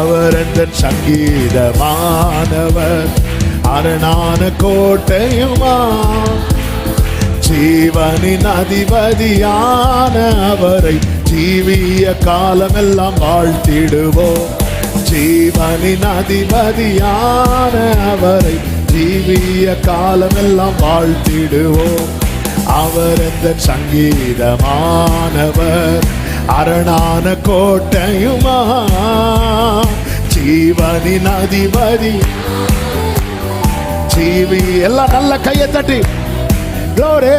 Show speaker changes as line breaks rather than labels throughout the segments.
அவர் எந்த சங்கீதமானவர். அரணான கோட்டையுமா? ஜீவனின் அதிபதியான அவரை ஜீவிய காலமெல்லாம் வாழ்த்திடுவோம். ஜீவனின் அதிபதியான அவரை ஜீவிய காலமெல்லாம் வாழ்த்திடுவோம். அவர் எந்த சங்கீதமானவர். அரணான கோட்டையுமா? ஜீவனின் அதிபதி ஜீவி எல்லாம் நல்ல கையை தட்டி. Glory!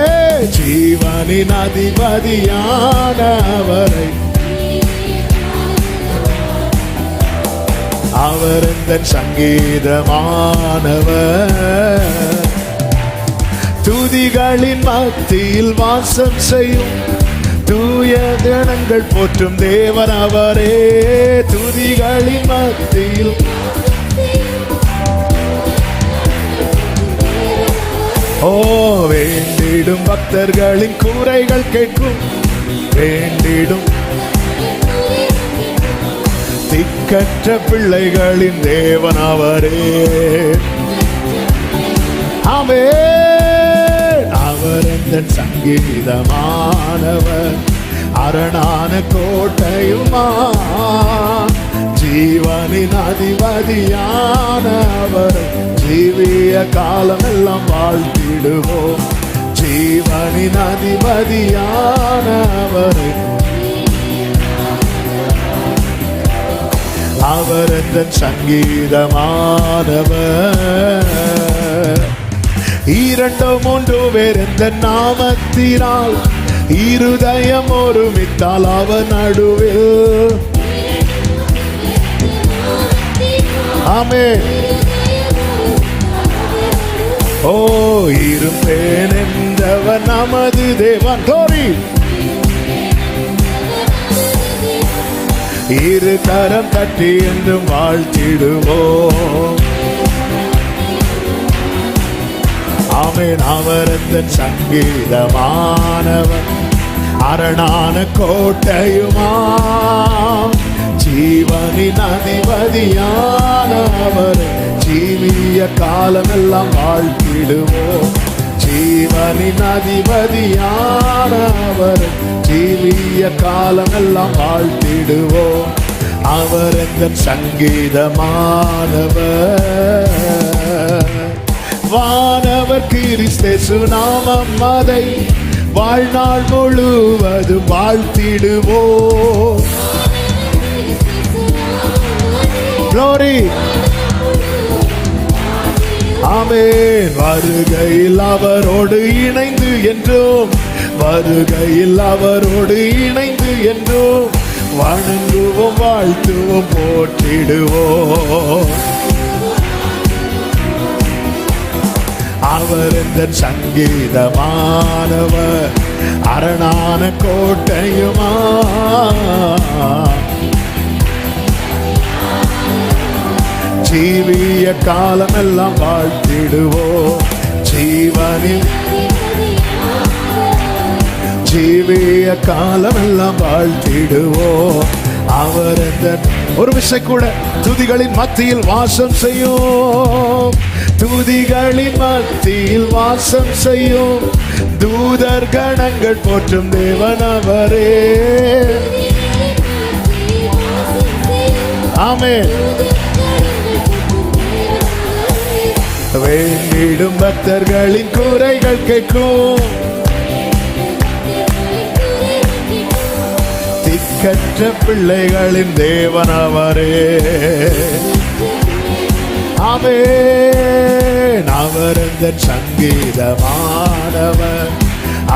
ஜீவனின் அதிபதியான அவரை அவர் இந்த சங்கீதமானவர். துதிகளின் மத்தியில் வாசம் செய்யும் தூய தினங்கள் போற்றும் தேவன் அவரே. துதிகளின் மத்தியில் ஓ வேண்டிடும் பக்தர்களின் கூரைகள் கேட்கும். வேண்டிடும். திக்கற்ற பிள்ளைகளின் தேவன் அவரே. ஆமே அவர் சங்கீதமானவர் அரணான கோட்டையுமா ஜீவனின் அதிபதியானவர் ஜீவிய காலமெல்லாம் வாழ்த்திடுவோம். ஜீவனின் அதிபதியானவர். அவர் எந்த சங்கீதமானவர்? இரண்டோ மூன்று பேர் எந்த நாமத்தினால். இருதயம் ஒருமித்தால் அவன் நடுவில். ஆமே ஓ இருப்பேன் என்றவன் நமது தேவன். கோரி இரு கரம் தட்டி என்றும் வாழ்த்திடுவோம். ஆமேன் அவரத்த சங்கீதமானவர் அரணான கோட்டையுமா ஜீவனின் அதிபதியானவர். ஜீவிய காலமெல்லாம் வாழ்த்திடுவோம். ஜீவனின் அதிபதியானவர். ஜீவிய காலமெல்லாம் வாழ்த்திடுவோம். அவர் எங்கள் சங்கீதமானவர் வானவர் கிறிஸ்தேசு நாமம் அதை வாழ்நாள் முழுவதும் வாழ்த்திடுவோ Glory. ஆமென் வருகையில் அவரோடு இணைந்து என்றும். வருகையில் அவரோடு இணைந்து என்றும். வணங்குவோம் வாழ்த்துவோம் போற்றிடுவோம். அவர் இந்த சங்கீதமானவர் அரணான கோட்டையுமா? ஜீவிய காலமெல்லாம் வாழ்த்திடுவோம் ஜீவனில். ஜீவிய காலமெல்லாம் வாழ்த்திடுவோம் அவர் இந்த ஒரு விஷயம் கூட துதிகளின் மத்தியில் வாசம் செய்யும். துதிகளின் மத்தியில் வாசம் செய்யும் தூதர் கணங்கள் போற்றும் தேவன் அவரே. ஆமே வேண்டிடும் பக்தர்களின் கூரைகள் கேட்கும். திக்கற்ற பிள்ளைகளின் தேவன் அவரே. ஆமென். அவர் இந்த சங்கீதமானவர்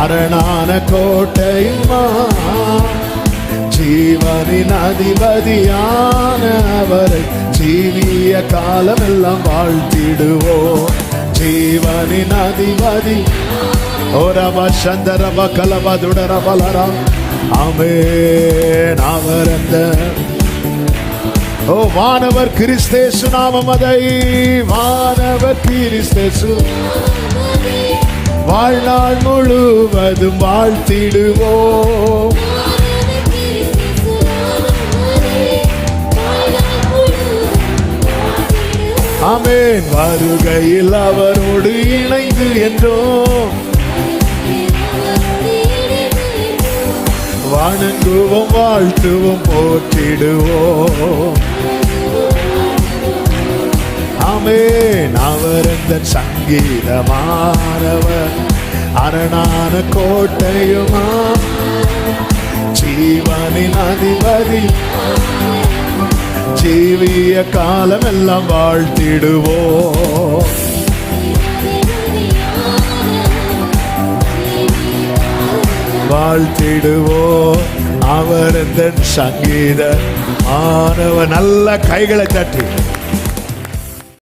அரணான கோட்டையுமா ஜீவனின் அதிபதியான அவரை ஜீவிய காலமெல்லாம் வாழ்த்திடுவோ ஜீவனின் அதிபதி. ஓரவ சந்தரவ கலப துடரபலரா ஆமென். அவர் அந்த ஓ மாணவர் கிறிஸ்தேசு நாமம் அதை. வானவர் கிறிஸ்தேசு. வாழ்நாள் முழுவதும் வாழ்த்திடுவோம். அமேன் வருகையில் அவரோடு இணைந்து என்றோம். வணங்குவோம் வாழ்த்துவோம் போற்றிடுவோம். ஆமென் அவர் இந்த சங்கீதமானவர் அரணான கோட்டையுமா? ஜீவனின் அதிபதி ஜீவிய காலம் எல்லாம் வாழ்த்திடுவோம் வாழ்த்திடுவோ. அவர் இந்த சங்கீத மாணவ நல்ல கைகளை தட்டி.